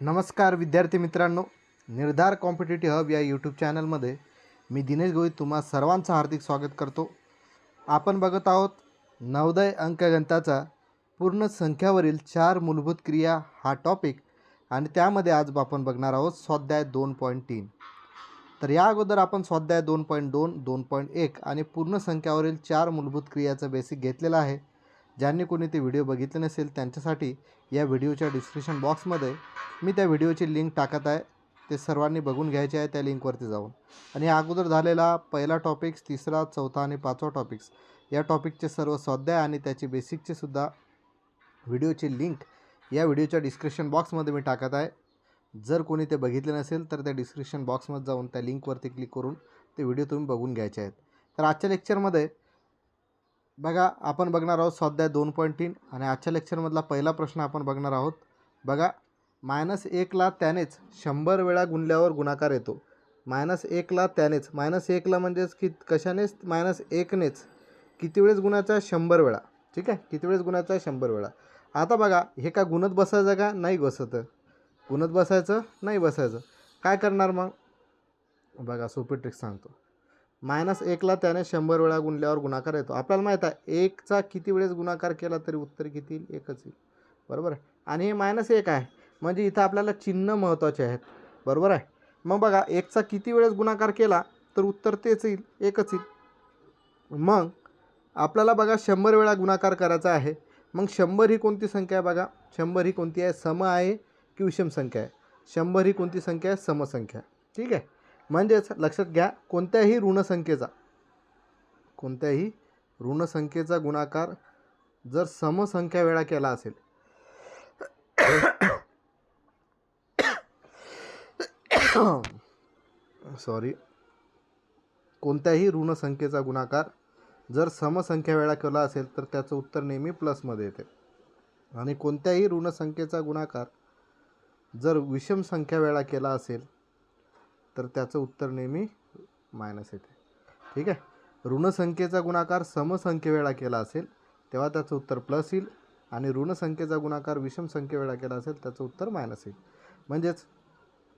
नमस्कार विद्यार्थी मित्रांनो निर्धार कॉम्पिटेटिव्ह हब या यूट्यूब चॅनलमध्ये मी दिनेश गोवित तुम्हा सर्वांचं हार्दिक स्वागत करतो. आपण बघत आहोत नवोदय अंकगणिताचा पूर्ण संख्यावरील चार मूलभूत क्रिया हा टॉपिक आणि त्यामध्ये आज आपण बघणार आहोत स्वाध्याय दोन पॉईंट तीन. तर या अगोदर आपण स्वाध्याय दोन पॉईंट दोन दोन पॉईंट एक आणि पूर्ण संख्यावरील चार मूलभूत क्रियाचं बेसिक घेतलेलं आहे. ज्यांनी कोणी ते व्हिडिओ बघितले नसेल त्यांच्यासाठी या व्हिडिओच्या डिस्क्रिप्शन बॉक्समध्ये मी त्या व्हिडिओची लिंक टाकत आहे. ते सर्वांनी बघून घ्यायचे आहे त्या लिंकवरती जाऊन. आणि या अगोदर झालेला पहिला टॉपिक्स तिसरा चौथा आणि पाचवा टॉपिक्स या टॉपिकचे सर्व स्वाध्याय आणि त्याची बेसिकचे सुद्धा व्हिडिओची लिंक या व्हिडिओच्या डिस्क्रिप्शन बॉक्समध्ये मी टाकत आहे. जर कोणी ते बघितले नसेल तर त्या डिस्क्रिप्शन बॉक्समध्ये जाऊन त्या लिंकवरती क्लिक करून ते व्हिडिओ तुम्ही बघून घ्यायचे आहेत. तर आजच्या लेक्चरमध्ये बघा आपण बघणार आहोत स्वाध्याय दोन पॉईंट तीन आणि आजच्या लेक्चरमधला पहिला प्रश्न आपण बघणार आहोत. बघा मायनस एकला त्यानेच शंभर वेळा गुणल्यावर गुणाकार येतो. मायनस एकला त्यानेच मायनस एकला म्हणजेच की कशानेच? मायनस एकनेच किती वेळेस गुणाचा शंभर वेळा. ठीक आहे? किती वेळेस गुणाचा आहे शंभर वेळा. आता बघा हे का गुणत बसायचं का? नाही बसत. गुणत बसायचं? नाही बसायचं. काय करणार मग? बघा सोपी ट्रिक सांगतो. मायनस एकला त्याने शंभर वेळा गुणल्यावर गुणाकार येतो. आपल्याला माहीत आहे एकचा किती वेळेस गुणाकार केला तरी उत्तर किती? येईल एकच येईल. बरोबर आहे? आणि हे मायनस एक आहे. म्हणजे इथं आपल्याला चिन्ह महत्त्वाचे आहेत. बरोबर आहे? मग बघा एकचा किती वेळेस गुणाकार केला तर उत्तर तेच येईल एकच येईल. मग आपल्याला बघा शंभर वेळा गुणाकार करायचा आहे. मग शंभर ही कोणती संख्या आहे बघा? शंभर ही कोणती आहे? सम आहे की विषम संख्या आहे? शंभर ही कोणती संख्या आहे? समसंख्या ठीक आहे? म्हणजेच लक्षात घ्या कोणत्याही ऋणसंख्येचा कोणत्याही ऋणसंख्येचा गुणाकार जर समसंख्या वेळा केला असेल सॉरी कोणत्याही ऋणसंख्येचा गुणाकार जर समसंख्या वेळा केला असेल तर त्याचं उत्तर नेहमी प्लसमध्ये येते. आणि कोणत्याही ऋणसंख्येचा गुणाकार जर विषम संख्या वेळा केला असेल तर त्याचं उत्तर नेहमी मायनस येते. ठीक आहे? ऋणसंख्येचा गुणाकार समसंख्ये वेळा केला असेल तेव्हा त्याचं उत्तर प्लस येईल. आणि ऋणसंख्येचा गुणाकार विषम संख्येवेळा केला असेल त्याचं उत्तर मायनस येईल. म्हणजेच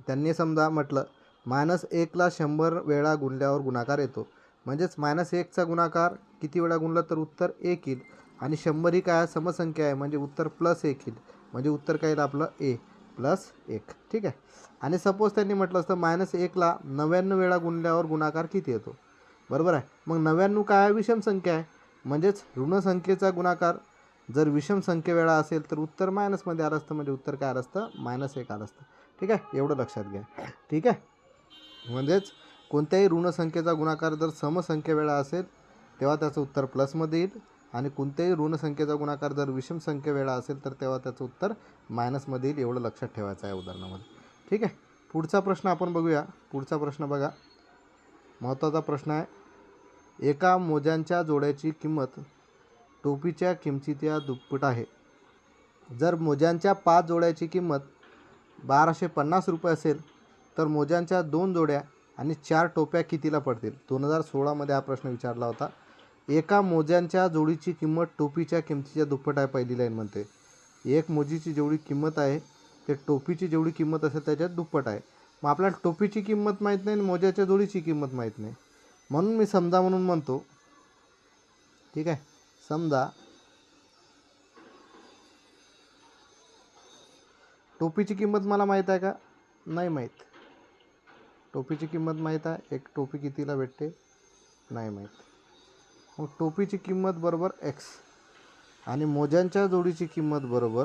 त्यांनी समजा म्हटलं मायनस एकला शंभर वेळा गुणल्यावर गुणाकार येतो. म्हणजेच मायनस एकचा गुणाकार किती वेळा गुणला तर उत्तर एक येईल. आणि शंभर ही काय? समसंख्या आहे. म्हणजे उत्तर प्लस एक येईल. म्हणजे उत्तर काय येईल आपलं? ए. प्लस एक. ठीक आहे? आणि सपोज त्यांनी म्हटलं असतं मायनस एकला नव्याण्णव वेळा गुणल्यावर गुणाकार किती येतो? बरोबर आहे? मग नव्याण्णव काय आहे? विषम संख्या आहे. म्हणजेच ऋणसंख्येचा गुणाकार जर विषम संख्येवेळा असेल तर उत्तर मायनसमध्ये आलं असतं. म्हणजे उत्तर काय आलं असतं? मायनस एक आलं असतं. ठीक आहे? एवढं लक्षात घ्या. ठीक आहे? म्हणजेच कोणत्याही ऋणसंख्येचा गुणाकार जर समसंख्येवेळा असेल तेव्हा त्याचं उत्तर प्लसमध्ये येईल. आणि कोणत्याही ऋणसंख्येचा गुणाकार जर विषम संख्या वेळा असेल तर तेव्हा त्याचं उत्तर मायनसमध्ये येईल एवढं लक्षात ठेवायचं आहे उदाहरणामध्ये. ठीक आहे? पुढचा प्रश्न आपण बघूया. पुढचा प्रश्न बघा. महत्त्वाचा प्रश्न आहे. एका मोज्यांच्या जोड्याची किंमत टोपीच्या किमतीच्या दुप्पट आहे. जर मोज्यांच्या पाच जोड्याची किंमत बाराशे पन्नास रुपये असेल तर मोज्यांच्या दोन जोड्या आणि चार टोप्या कितीला पडतील? दोन हजार सोळामध्ये हा प्रश्न विचारला होता. एका मोज्यांच्या जोडीची किंमत टोपीच्या किमतीच्या दुप्पट आहे पहिली लाईन म्हणते एक मोजीची जेवढी किंमत आहे ते टोपीची जेवढी किंमत असेल त्याच्यात दुप्पट आहे. मग आपल्याला टोपीची किंमत माहीत नाही आणि मोज्याच्या जोडीची किंमत माहीत नाही. म्हणून मी समजा म्हणून म्हणतो ठीक आहे? समजा टोपीची किंमत मला माहीत आहे का? नाही माहीत. टोपीची किंमत माहीत आहे. एक टोपी कितीला भेटते? नाही माहीत. मग टोपीची किंमत बरोबर एक्स आणि मोज्यांच्या जोडीची किंमत बरोबर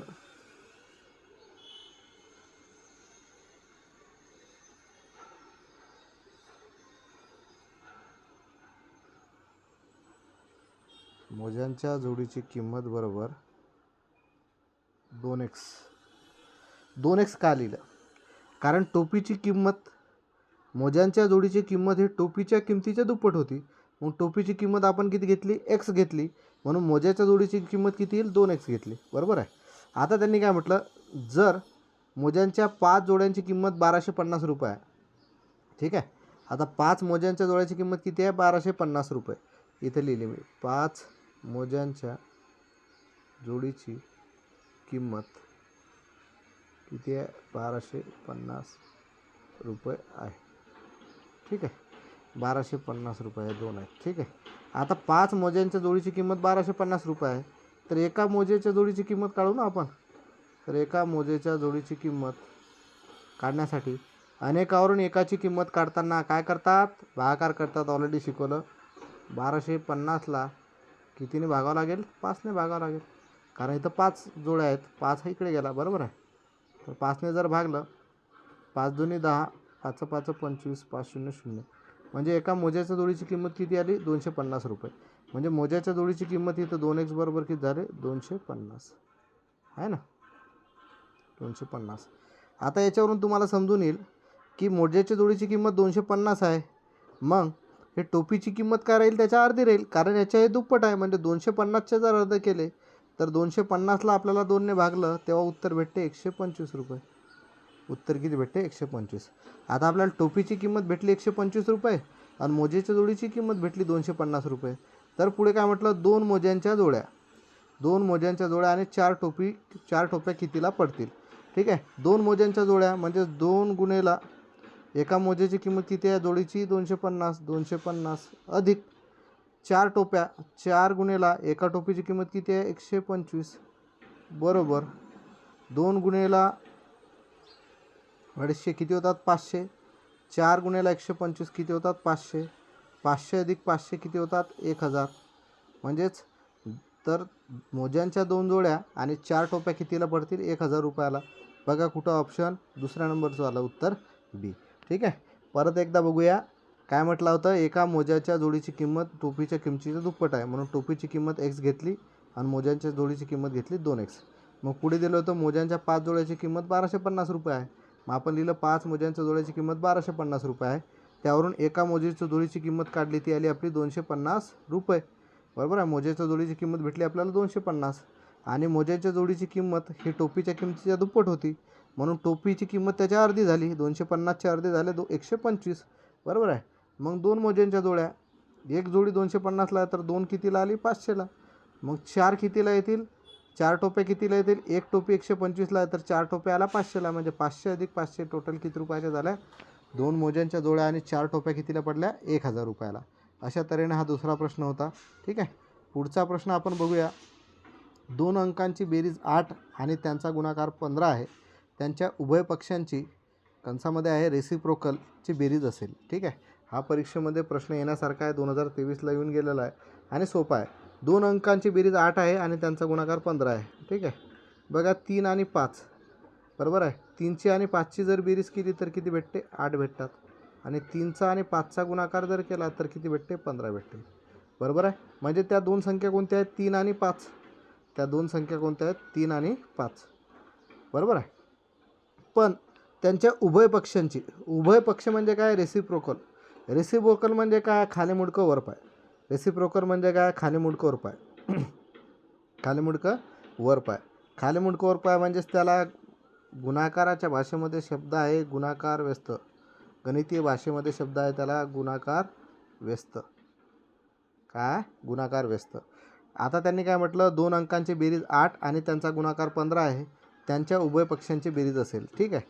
मोज्यांच्या जोडीची किंमत बरोबर दोन एक्स दोन एक्स का लिहिलं? कारण टोपीची किंमत मोज्यांच्या जोडीची किंमत ही टोपीच्या किमतीच्या दुप्पट होती. मग टोपीची किंमत आपण किती घेतली? एक्स घेतली. म्हणून मोज्याच्या जोडीची किंमत किती येईल? दोन एक्स घेतली. बरोबर आहे? आता त्यांनी काय म्हटलं? जर मोज्यांच्या पाच जोड्यांची किंमत बाराशे पन्नास रुपये आहे. ठीक आहे? आता पाच मोज्यांच्या जोड्याची किंमत किती आहे? बाराशे पन्नास रुपये. इथे लिहिली मी. पाच मोज्यांच्या जोडीची किंमत किती आहे? बाराशे पन्नास रुपये आहे. ठीक आहे? बाराशे पन्नास रुपये दोन आहेत. ठीक आहे. आता पाच मोज्यांच्या जोडीची किंमत बाराशे पन्नास रुपये आहे. तर एका मोजेच्या जोडीची किंमत काढू ना आपण? तर एका मोजेच्या जोडीची किंमत काढण्यासाठी अनेकावरून एकाची किंमत काढताना काय करतात? भागाकार करतात. ऑलरेडी शिकवलं. बाराशे पन्नासला कितीने भागावं लागेल? पाचने भागावं लागेल. कारण इथं पाच जोड्या आहेत. पाच हा इकडे गेला. बरोबर आहे? तर पाचने जर भागलं पाच दोन्ही दहा पाच पाच पंचवीस पाच शून्य शून्य. म्हणजे एका मोज्याच्या जोडीची किंमत किती आली? दोनशे पन्नास रुपये. म्हणजे मोज्याच्या जोडीची किंमत इथं दोन एक्स बरोबर किती झाले? दोनशे पन्नास. आहे ना? दोनशे पन्नास. आता याच्यावरून तुम्हाला समजून येईल की मोज्याच्या जोडीची किंमत दोनशे पन्नास आहे. मग हे टोपीची किंमत काय राहील? त्याच्या अर्धी राहील. कारण याच्या हे दुप्पट आहे. म्हणजे दोनशे पन्नासचे जर अर्ध केले तर दोनशे पन्नासला आपल्याला दोनने भागलं तेव्हा उत्तर भेटते एकशे पंचवीस रुपये. उत्तर किती भेटते? एकशे पंचवीस. आता आपल्याला टोपीची किंमत भेटली एकशे पंचवीस रुपये आणि मोजेच्या जोडीची किंमत भेटली दोनशे पन्नास रुपये. तर पुढे काय म्हटलं? दोन मोज्यांच्या जोड्या. दोन मोज्यांच्या जोड्या आणि चार टोपी चार टोप्या कितीला पडतील? ठीक आहे? दोन मोज्यांच्या जोड्या म्हणजे दोन गुणेला एका मोजेची किंमत किती आहे? जोडीची दोनशे पन्नास दोनशे पन्नास अधिक चार टोप्या चार गुणेला एका टोपीची किंमत किती आहे? एकशे पंचवीस. बरोबर. दोन गुणेला अडीचशे किती होतात? पाचशे. चार गुणेला एकशे पंचवीस किती होतात? पाचशे. पाचशे अधिक पाचशे किती होतात? एक हजार. म्हणजेच तर मोज्यांच्या दोन जोड्या आणि चार टोप्या कितीला पडतील? एक हजार रुपयाला. बघा कुठं ऑप्शन दुसऱ्या नंबरचं आलं उत्तर बी ठीक आहे? परत एकदा बघूया. काय म्हटलं होतं? एका मोज्याच्या जोडीची किंमत टोपीच्या किमतीचं दुप्पट आहे. म्हणून टोपीची किंमत एक्स घेतली आणि मोज्यांच्या जोडीची किंमत घेतली दोन एक्स मग पुढे दिलं होतं मोज्यांच्या पाच जोड्याची किंमत बाराशे पन्नास रुपये आहे. मग आपण लिहिलं पाच मोज्यांच्या जोड्याची किंमत बाराशे पन्नास रुपये आहे. त्यावरून एका मोजेच्या जोडीची किंमत काढली ती आली आपली दोनशे पन्नास रुपये. बरोबर आहे? मोज्याच्या जोडीची किंमत भेटली आपल्याला दोनशे पन्नास. आणि मोज्याच्या जोडीची किंमत ही टोपीच्या किमतीच्या दुप्पट होती. म्हणून टोपीची किंमत त्याच्या अर्धी झाली. दोनशे पन्नासच्या अर्धे झाले दो एकशे पंचवीस. बरोबर आहे? मग दोन मोज्यांच्या जोड्या. एक जोडी दोनशे पन्नासला तर दोन कितीला आली? पाचशेला. मग चार कितीला येतील? चार टोप्या कितीला येतील? एक टोपी एकशे पंचवीसला आहे तर चार टोप्या आला पाचशेला म्हणजे पाचशे अधिक पाचशे टोटल किती रुपयाच्या झाल्या? दोन मोज्यांच्या जोड्या आणि चार टोप्या कितीला पडल्या? एक हजार रुपयाला. अशा तऱ्हेने हा दुसरा प्रश्न होता. ठीक आहे? पुढचा प्रश्न आपण बघूया. दोन अंकांची बेरीज आठ आणि त्यांचा गुणाकार पंधरा आहे. त्यांच्या उभय पक्षांची कंसामध्ये आहे रेसिप्रोकलची बेरीज असेल. ठीक आहे? हा परीक्षेमध्ये प्रश्न येण्यासारखा आहे. दोन हजार तेवीसला येऊन गेलेला आहे. आणि सोपा आहे. दोन अंकांची बेरीज आठ आहे आणि त्यांचा गुणाकार पंधरा आहे. ठीक आहे? बघा तीन आणि पाच. बरोबर आहे? तीनची आणि पाचची जर बेरीज केली तर किती भेटते? आठ भेटतात. आणि तीनचा आणि पाचचा गुणाकार जर केला तर किती भेटते? पंधरा भेटते. बरोबर आहे? म्हणजे त्या दोन संख्या कोणत्या आहेत? तीन आणि पाच. त्या दोन संख्या कोणत्या आहेत? तीन आणि पाच. बरोबर आहे? पण त्यांच्या उभय पक्षांची उभय पक्ष म्हणजे काय? रेसिप्रोकल रेसिप्रोकल म्हणजे काय? खाली मुडकं वरपाय. रेसिप्रोकर म्हणजे काय? खाली मुडकं वर पाय. खाली मुडकं वर पाय. खाली मुडकं वर पाय म्हणजेच त्याला गुणाकाराच्या भाषेमध्ये शब्द आहे गुणाकार व्यस्त. गणितीय भाषेमध्ये शब्द आहे त्याला गुणाकार व्यस्त. काय? गुणाकार व्यस्त. आता त्यांनी काय म्हटलं? दोन अंकांची बेरीज आठ आणि त्यांचा गुणाकार पंधरा आहे. त्यांच्या उभय पक्षांची बेरीज असेल. ठीक आहे?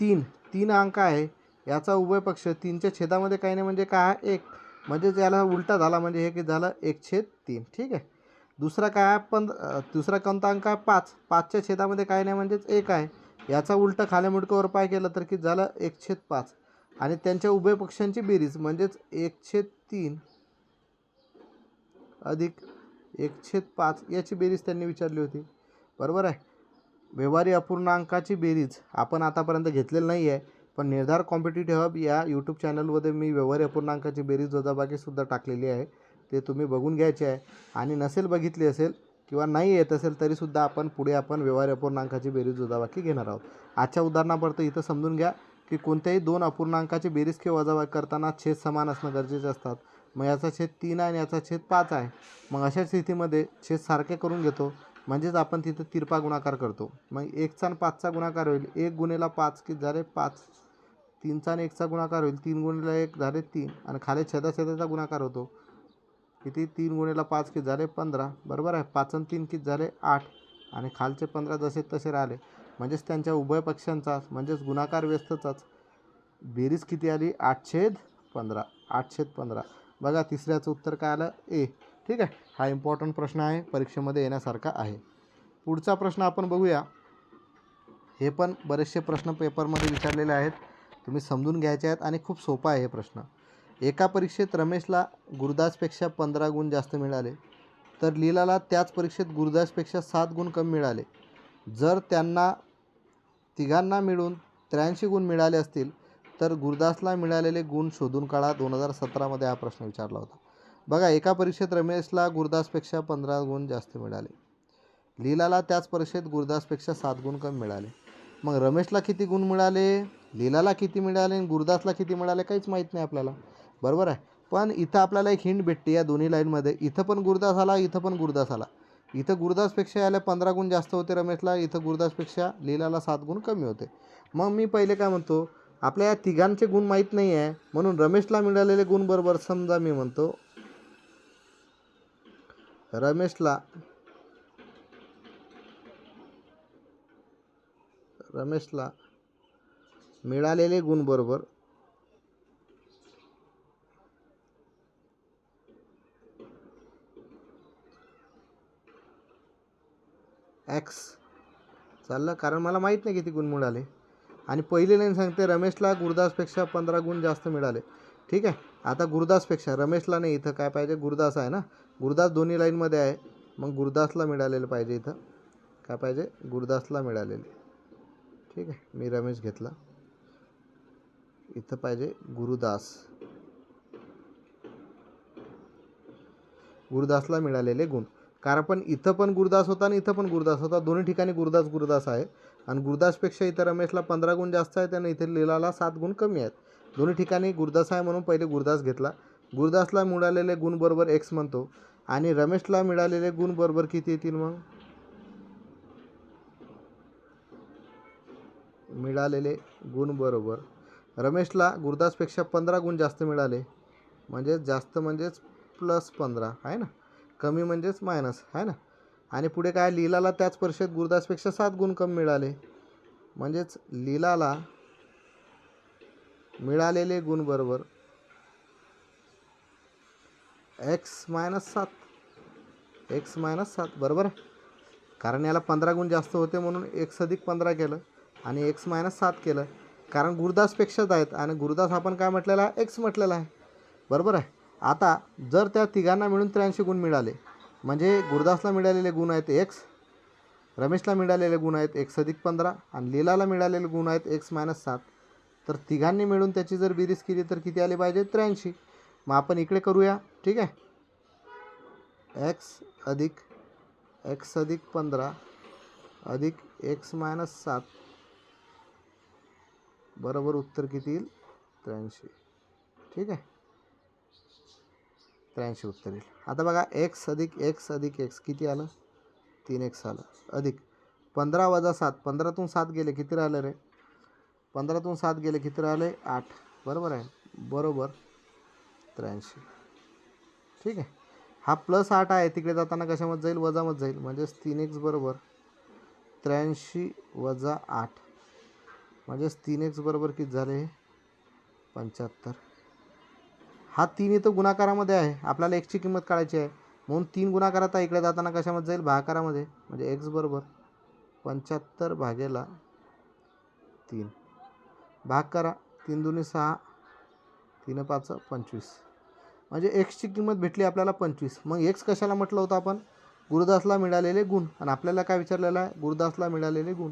तीन. तीन अंक आहे. याचा उभय पक्ष तीनच्या छेदामध्ये काही नाही म्हणजे काय? एक. म्हणजे याला उलटा झाला म्हणजे हे किती झालं एक छेद तीन. ठीक आहे? दुसरा काय आहे? पण दुसरा कोणता अंक आहे पाच. पाचच्या छेदामध्ये काय नाही म्हणजेच एक आहे. याचा उलटा खाल्या मुडकावर पाय केलं तर किती झालं एक छेद पाच. आणि त्यांच्या उभय पक्षांची बेरीज म्हणजेच एक छेद तीन अधिक एक छेद पाच याची बेरीज त्यांनी विचारली होती. बरोबर आहे? व्यवहारी अपूर्णांकाची बेरीज आपण आतापर्यंत घेतलेलं नाही आहे पण निर्धार कॉम्पिटिटिव्ह हब या यूट्यूब चॅनलमध्ये मी व्यवहार अपूर्णांकाची बेरीज वजाबाकीसुद्धा टाकलेली आहे. ते तुम्ही बघून घ्यायचे आहे. आणि नसेल बघितली असेल किंवा नाही येत असेल तरीसुद्धा आपण पुढे आपण व्यवहार अपूर्णांकाची बेरीज वजाबाकी घेणार आहोत. आजच्या उदाहरणापर्यंत इथं समजून घ्या की कोणत्याही दोन अपूर्णांकाची बेरीज किंवा वजाबाकी करताना छेद समान असणं गरजेचे असतात. मग याचा छेद तीन आहे आणि याचा छेद पाच आहे. मग अशा स्थितीमध्ये छेद सारखे करून घेतो. म्हणजेच आपण तिथं तिरपा गुणाकार करतो. मग एकचा आणि पाचचा गुणाकार होईल. एक गुणेला पाच की झाले? पाच. तीनचा आणि एकचा गुणाकार होईल. तीन गुणीला एक झाले तीन आणि खाली छेदा छेदाचा गुणाकार होतो. किती? तीन गुणेला पाच किती झाले? पंधरा. बरोबर आहे? पाच आणि तीन किती झाले? आठ. आणि खालचे पंधरा जसे तसे राहिले. म्हणजेच त्यांच्या उभय पक्षांचाच म्हणजेच गुणाकार व्यस्तचाच बेरीज किती आली? आठशेद पंधरा. आठशेद पंधरा. बघा तिसऱ्याचं उत्तर काय आलं? ए. ठीक आहे? हा इम्पॉर्टंट प्रश्न आहे. परीक्षेमध्ये येण्यासारखा आहे. पुढचा प्रश्न आपण बघूया. हे पण बरेचसे प्रश्न पेपरमध्ये विचारलेले आहेत. तुम्ही समजून घ्यायचे आहेत आणि खूप सोपा आहे हे प्रश्न. एका परीक्षेत रमेशला गुरुदासपेक्षा पंधरा गुण जास्त मिळाले तर लीलाला त्याच परीक्षेत गुरुदासपेक्षा सात गुण कमी मिळाले. जर त्यांना तिघांना मिळून त्र्याऐंशी गुण मिळाले असतील तर गुरुदासला मिळालेले गुण शोधून काढा. दोन हजार सतरामध्ये हा प्रश्न विचारला होता. बघा एका परीक्षेत रमेशला गुरुदासपेक्षा पंधरा गुण जास्त मिळाले. लीलाला त्याच परीक्षेत गुरुदासपेक्षा सात गुण कमी मिळाले. मग रमेशला किती गुण मिळाले? लीलाला किती मिळाले आणि गुरुदासला किती मिळाले काहीच माहीत नाही आपल्याला. बरोबर आहे. पण इथं आपल्याला एक हिंट भेटते या दोन्ही लाईनमध्ये इथं पण गुरुदास आला इथं पण गुरुदास आला. इथं गुरुदासपेक्षा याला पंधरा गुण जास्त होते रमेशला इथं गुरुदासपेक्षा लीलाला सात गुण कमी होते. मग मी पहिले काय म्हणतो आपल्या या तिघांचे गुण माहीत नाही आहे म्हणून रमेशला मिळालेले गुण बरोबर समजा मी म्हणतो. रमेशला रमेशला मिळालेले गुण बरोबर. एक्स चाललं कारण मला माहीत नाही किती गुण मिळाले. आणि पहिली लाईन सांगते रमेशला गुरुदासपेक्षा पंधरा गुण जास्त मिळाले. ठीक आहे? आता गुरुदासपेक्षा रमेशला नाही इथं काय पाहिजे? गुरुदास आहे ना? गुरुदास दोन्ही लाईनमध्ये आहे. मग गुरुदासला मिळालेलं पाहिजे इथं. काय पाहिजे? गुरुदासला मिळालेले. ठीक आहे? मी रमेश घेतला. इथं पाहिजे गुरुदास. गुरुदासला मिळालेले गुण. कारण पण इथं पण गुरुदास होता आणि इथं पण गुरुदास होता. दोन्ही ठिकाणी गुरुदास गुरुदास आहे. आणि गुरुदासपेक्षा इथं रमेशला पंधरा गुण जास्त आहेत आणि इथे लीलाला सात गुण कमी आहेत. दोन्ही ठिकाणी गुरुदास आहे म्हणून पहिले गुरुदास घेतला. गुरुदासला मिळालेले गुण बरोबर एक्स म्हणतो. आणि रमेशला मिळालेले गुण बरोबर किती येतील मग? मिळालेले गुण बरोबर रमेशला गुरुदासपेक्षा पंधरा गुण जास्त मिळाले. म्हणजेच जास्त म्हणजेच प्लस पंधरा आहे ना? कमी म्हणजेच मायनस आहे ना? आणि पुढे काय? लीलाला त्याच परीक्षेत गुरुदासपेक्षा सात गुण कमी मिळाले. म्हणजेच लीलाला मिळालेले गुण बरोबर एक्स मायनस सात. एक्स मायनस सात बरोबर आहे? कारण याला पंधरा गुण जास्त होते म्हणून एक्स अधिक पंधरा केलं आणि एक्स मायनस सात केलं. कारण गुरुदासपेक्षाच आहेत आणि गुरुदास आपण काय म्हटलेला आहे? एक्स म्हटलेला आहे. बरोबर आहे? आता जर त्या तिघांना मिळून त्र्याऐंशी गुण मिळाले म्हणजे गुरुदासला मिळालेले गुण आहेत एक्स रमेशला मिळालेले गुण आहेत एक्स अधिक पंधरा आणि लीलाला मिळालेले गुण आहेत एक्स मायनस सात. तर तिघांनी मिळून त्याची जर बेरीज केली तर किती आले पाहिजे? त्र्याऐंशी. मग आपण इकडे करूया. ठीक आहे? एक्स अधिक एक्स अधिक पंधरा अधिक एक्स मायनस सात. बरोबर उत्तर किती येईल? त्र्याऐंशी. ठीक आहे? त्र्याऐंशी उत्तर येईल. आता बघा एक्स अधिक एक्स अधिक एक्स किती आलं? तीन एक्स आलं. अधिक. पंधरा वजा सात. पंधरातून सात गेले किती राहिले रे? पंधरातून सात गेले किती राहिले? आठ. बरोबर आहे? बरोबर. त्र्याऐंशी. ठीक आहे? हा प्लस आठ आहे तिकडे जाताना कशामध्ये जाईल? वजामध्ये जाईल. म्हणजेच तीन एक्स बरोबर त्र्याऐंशी वजा आठ. म्हणजेच तीन एक्स बरोबर किती झाले? पंच्याहत्तर. हा तीन इथं गुणाकारामध्ये आहे. आपल्याला एक्सची किंमत काढायची आहे. म्हणून तीन गुणाकार आता इकडे जाताना कशामध्ये जाईल? भाकारामध्ये म्हणजे एक्स बरोबर पंच्याहत्तर भागेला तीन. भाग करा तीन दोन्ही सहा तीन पाच पंचवीस. म्हणजे एक्सची किंमत भेटली आपल्याला पंचवीस. मग एक्स कशाला म्हटलं होतं आपण? गुरुदासला मिळालेले गुण. आणि आपल्याला काय विचारलेलं आहे? गुरुदासला मिळालेले गुण.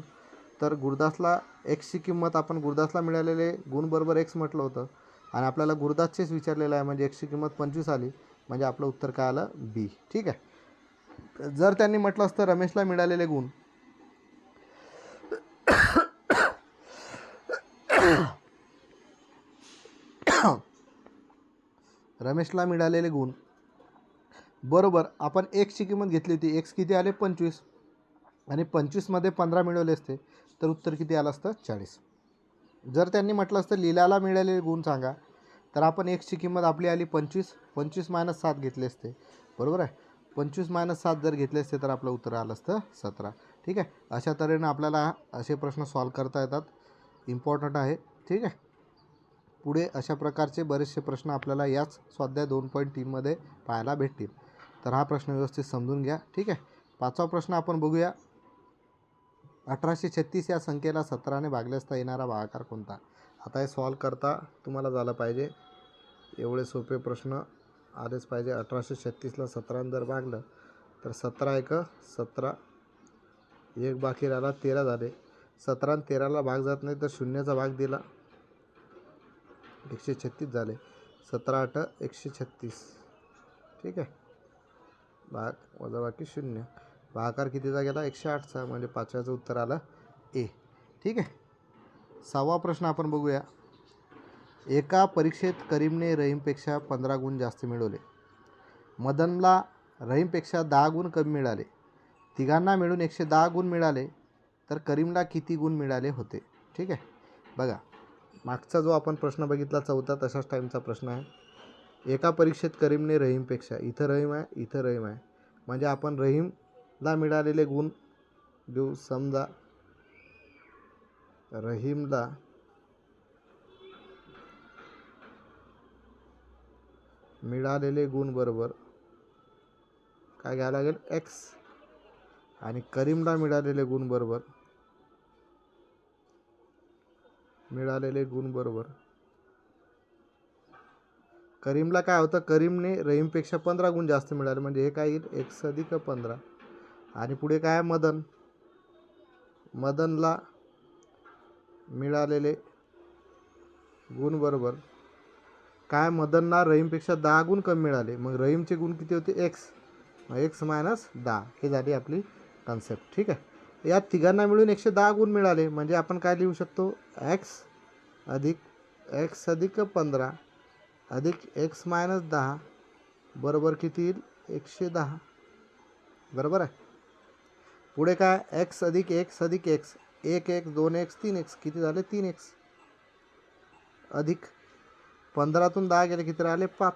तर गुरुदासला एक्सची किंमत आपण गुरुदासला मिळालेले गुण बरोबर एक्स म्हटलं होतं. आणि आपल्याला गुरुदासचेच विचारलेलं आहे म्हणजे एक्सची किंमत पंचवीस आली म्हणजे आपलं उत्तर काय आलं? बी ठीक आहे? जर त्यांनी म्हटलं असतं रमेशला मिळालेले गुण. रमेशला मिळालेले गुण. बरोबर आपण एक्सची किंमत घेतली होती. एक्स किती आले? पंचवीस. आणि पंचवीसमध्ये पंधरा मिळवले असते. तर उत्तर किती आलं असतं? चाळीस. जर त्यांनी म्हटलं असतं लिलाला मिळालेले गुण सांगा तर आपण एक्सची किंमत आपली आली पंचवीस. पंचवीस मायनस सात घेतले असते. बरोबर आहे? पंचवीस मायनस सात जर घेतले असते तर आपलं उत्तर आलं असतं सतरा. ठीक आहे? अशा तऱ्हेनं आपल्याला असे प्रश्न सॉल्व करता येतात. इम्पॉर्टंट आहे. ठीक आहे? पुढे अशा प्रकारचे बरेचसे प्रश्न आपल्याला याच स्वाध्याय दोन पॉईंट तीनमध्ये पाहायला भेटतील. तर हा प्रश्न व्यवस्थित समजून घ्या. ठीक आहे? पाचवा प्रश्न आपण बघूया. अठराशे छत्तीस या संख्येला सतराने भागले असता येणारा भागाकार कोणता? आता हे सॉल्व करता तुम्हाला झालं पाहिजे. एवढे सोपे प्रश्न आलेच पाहिजे. अठराशे छत्तीसला सतराने जर भागलं तर सतरा एक सतरा एक बाकी राहिला तेरा झाले. सतरा आणि तेराला भाग जात नाही तर शून्याचा भाग दिला. एकशे छत्तीस झाले. सतरा आठ एकशे छत्तीस. ठीक आहे. भाग वजा बाकी शून्य. भागाकार कितीचा गेला? एकशे आठचा. म्हणजे पाचव्याचं उत्तर आलं ए. ठीक आहे? सहावा प्रश्न आपण बघूया. एका परीक्षेत करीमने रहीमपेक्षा पंधरा गुण जास्त मिळवले. मदनला रहीमपेक्षा दहा गुण कमी मिळाले. तिघांना मिळून एकशे दहा गुण मिळाले तर करीमला किती गुण मिळाले होते? ठीक आहे? बघा. मागचा जो आपण प्रश्न बघितला चौथा तशाच टाईमचा प्रश्न आहे. एका परीक्षेत करीमने रहीमपेक्षा इथं रहीम आहे इथं रहीम आहे. म्हणजे आपण रहीम ला मिळालेले गुण देऊ समजा रहीमला मिळालेले गुण बरोबर काय घ्यायला लागेल? एक्स आणि करीमला मिळालेले गुण बरोबर मिळालेले गुण बरोबर करीमला काय होतं? करीमने रहीमपेक्षा पंधरा गुण जास्त मिळाले. म्हणजे हे काय येईल? एक्स अधिक पंधरा. आणि पुढे काय? मदन. मदनला मिळालेले गुण बरोबर. काय? मदनला रहीमपेक्षा दहा गुण कमी मिळाले. मग रहीमचे गुण किती होते? एक्स एक्स मायनस दहा. हे झाली आपली कन्सेप्ट ठीक आहे? या तिघांना मिळून एकशे दहा गुण मिळाले. म्हणजे आपण काय लिहू शकतो? एक्स अधिक एक्स अधिक पंधरा अधिक एक्स मायनस दहा बरोबर किती येईल? एकशे दहा. बरोबर आहे? पुढे काय? एक्स अधिक एक्स अधिक एक्स एक एक दोन एक्स तीन एक्स किती झाले? तीन एक्स अधिक पंधरातून दहा गेले किती राहिले? पाच.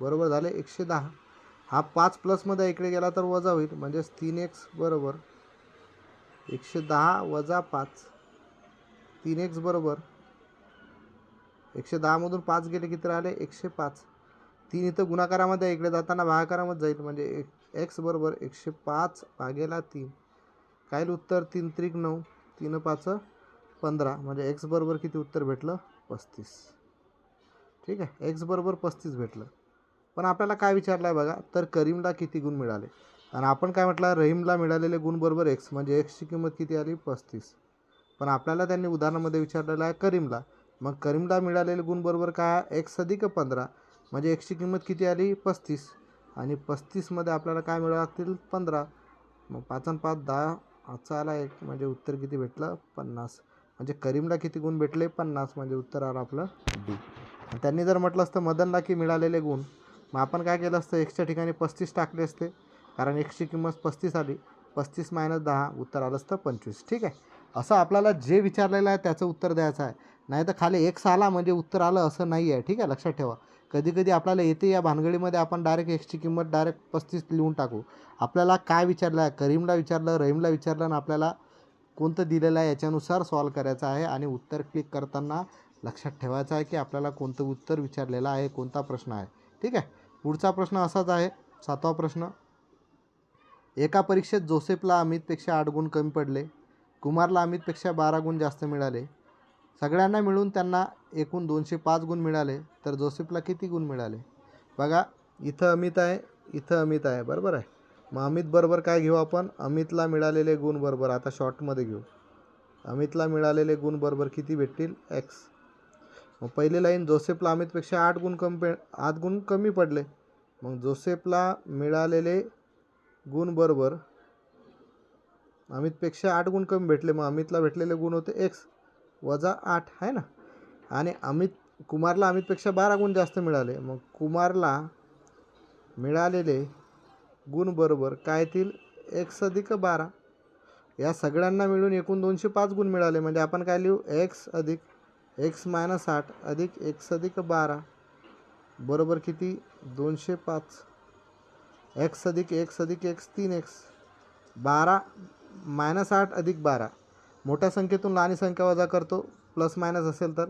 बरोबर झाले एकशे दहा. हा पाच प्लसमध्ये इकडे गेला तर वजा होईल. म्हणजेच तीन एक्स बरोबर एकशे दहा वजा पाच. तीन एक्स बरोबर एकशे दहामधून पाच गेले किती राहिले? एकशे पाच. तीन इथं गुणाकारामध्ये इकडे जाताना भागाकारामध्ये जाईल. म्हणजे एक एक्स बरोबर एकशे पाच भागेला तीन. काहील उत्तर तीन त्रिक नऊ तीन पाच पंधरा. म्हणजे एक्स बरोबर किती उत्तर भेटलं? पस्तीस. ठीक आहे? एक्स बरोबर पस्तीस भेटलं. पण आपल्याला काय विचारलं आहे बघा? तर करीमला किती गुण मिळाले? आणि आपण काय म्हटलं? रहीमला मिळालेले गुण बरोबर एक्स. म्हणजे एक्सची किंमत किती आली? पस्तीस. पण आपल्याला त्यांनी उदाहरणामध्ये विचारलेलं आहे करीमला. मग करीमला मिळालेले गुण बरोबर काय? एक्स अधिक पंधरा. म्हणजे एक्सची किंमत किती आली? पस्तीस. आणि पस्तीसमध्ये आपल्याला काय मिळावं लागतील? पंधरा. मग पाच आणि पाच दहा. आजचा आला एक म्हणजे उत्तर किती भेटलं? पन्नास. म्हणजे करीमला किती गुण भेटले? पन्नास म्हणजे उत्तर आलं आपलं डी. त्यांनी जर म्हटलं असतं मदनला की मिळालेले गुण मग आपण काय केलं असतं? एक्सच्या ठिकाणी पस्तीस टाकले असते. कारण एक्सची किंमत पस्तीस आली. पस्तीस मायनस दहा उत्तर आलं असतं पंचवीस. ठीक आहे? असं आपल्याला जे विचारलेलं आहे त्याचं उत्तर द्यायचं आहे. नाही तर खाली एक्स आला म्हणजे उत्तर आलं असं नाही आहे ठीक आहे? लक्षात ठेवा. कधीकधी आपल्याला येते या भानगडीमध्ये आपण डायरेक्ट एक्सची किंमत डायरेक्ट पस्तीस लिहून टाकू. आपल्याला काय विचारलं आहे करीमला विचारलं रहीमला विचारलं आणि आपल्याला कोणतं दिलेलं आहे याच्यानुसार सॉल्व करायचं आहे आणि उत्तर क्लिक करताना लक्षात ठेवायचं आहे की आपल्याला कोणतं उत्तर विचारलेलं आहे कोणता प्रश्न आहे. ठीक आहे? पुढचा प्रश्न असाच आहे. सातवा प्रश्न. एका परीक्षेत जोसेफला अमितपेक्षा आठ गुण कमी पडले. कुमारला अमितपेक्षा बारा गुण जास्त मिळाले. सगळ्यांना मिळून त्यांना एकूण दोनशे पाच गुण मिळाले तर जोसेफला किती गुण मिळाले? बघा इथं अमित आहे इथं अमित आहे बरोबर आहे? मग अमित बरोबर काय घेऊ आपण? अमितला मिळालेले गुण बरोबर आता शॉर्टमध्ये घेऊ. अमितला मिळालेले गुण बरोबर किती भेटतील? एक्स मग पहिली लाईन जोसेफला अमितपेक्षा आठ गुण कमी पे आठ गुण कमी पडले. मग जोसेफला मिळालेले गुण बरोबर अमितपेक्षा आठ गुण कमी भेटले. मग अमितला भेटलेले गुण होते एक्स वजा आठ आहे ना? आणि अमित कुमारला अमितपेक्षा बारा गुण जास्त मिळाले. मग कुमारला मिळालेले गुण बरोबर काय येतील? एक्स अधिक बारा. या सगळ्यांना मिळून एकूण दोनशे पाच गुण मिळाले. म्हणजे आपण काय लिहू? एक्स अधिक एक्स मायनस आठ अधिक एक्स अधिक बारा. बरोबर किती? दोनशे पाच. एक्स अधिक एक्स अधिक एक्स तीन एक्स बारा मायनस आठ अधिक बारा. मोठ्या संख्येतून लहान संख्या वजा करतो. प्लस मायनस असेल तर?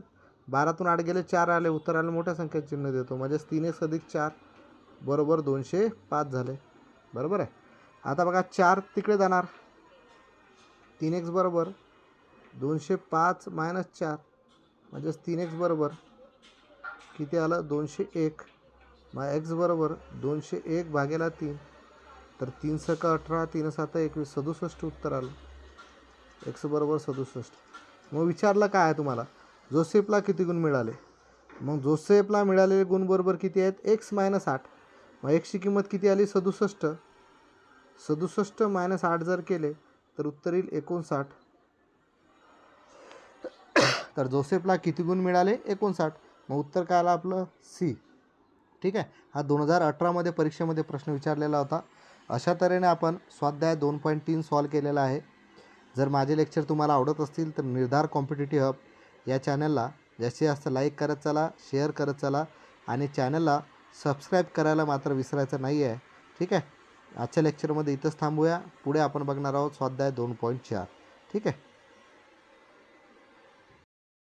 बारातून आठ गेले चार आले उत्तर आले मोठ्या संख्येत चिन्ह देतो. म्हणजेच तीन एक अधिक चार बरोबर दोनशे पाच झाले. बरोबर आहे? आता बघा चार तिकडे जाणार. तीन एक्स बरोबर दोनशे पाच मायनस चार म्हणजेच तीन एक्स बरोबर किती आलं? दोनशे एक. मग एक्स बरोबर दोनशे एक भागेला तीन. तर तीन सका अठरा तीन सात एकवीस सदुसष्ट उत्तर आलं. एक्स बरोबर सदुसष्ट. मग विचारलं काय आहे तुम्हाला? जोसेफला किती गुण मिळाले? मग जोसेफला मिळालेले गुण बरोबर किती आहेत? एक्स मायनस आठ. मग एक्सची किंमत किती आली? सदुसष्ट. सदुसष्ट मायनस आठ जर केले तर उत्तर येईल एकोणसाठ. तर जोसेफला किती गुण मिळाले? एकोणसाठ. मग उत्तर काय आलं आपलं? सी. ठीक आहे? हा दोन हजार अठरामध्ये परीक्षेमध्ये प्रश्न विचारलेला होता. अशा तऱ्हेने आपण स्वाध्याय दोन पॉईंट तीन सॉल्व केलेला आहे. जर माझे लेक्चर तुम्हाला आवडत असतील तर निर्धार कॉम्पिटेटिव्ह हब या चॅनलला जास्तीत जास्त लाईक करत चला शेअर करत चला आणि चॅनलला सबस्क्राईब करायला मात्र विसरायचं नाही आहे ठीक आहे? आजच्या लेक्चरमध्ये इथंच थांबूया. पुढे आपण बघणार आहोत स्वाध्याय दोन पॉईंट चार. ठीक आहे?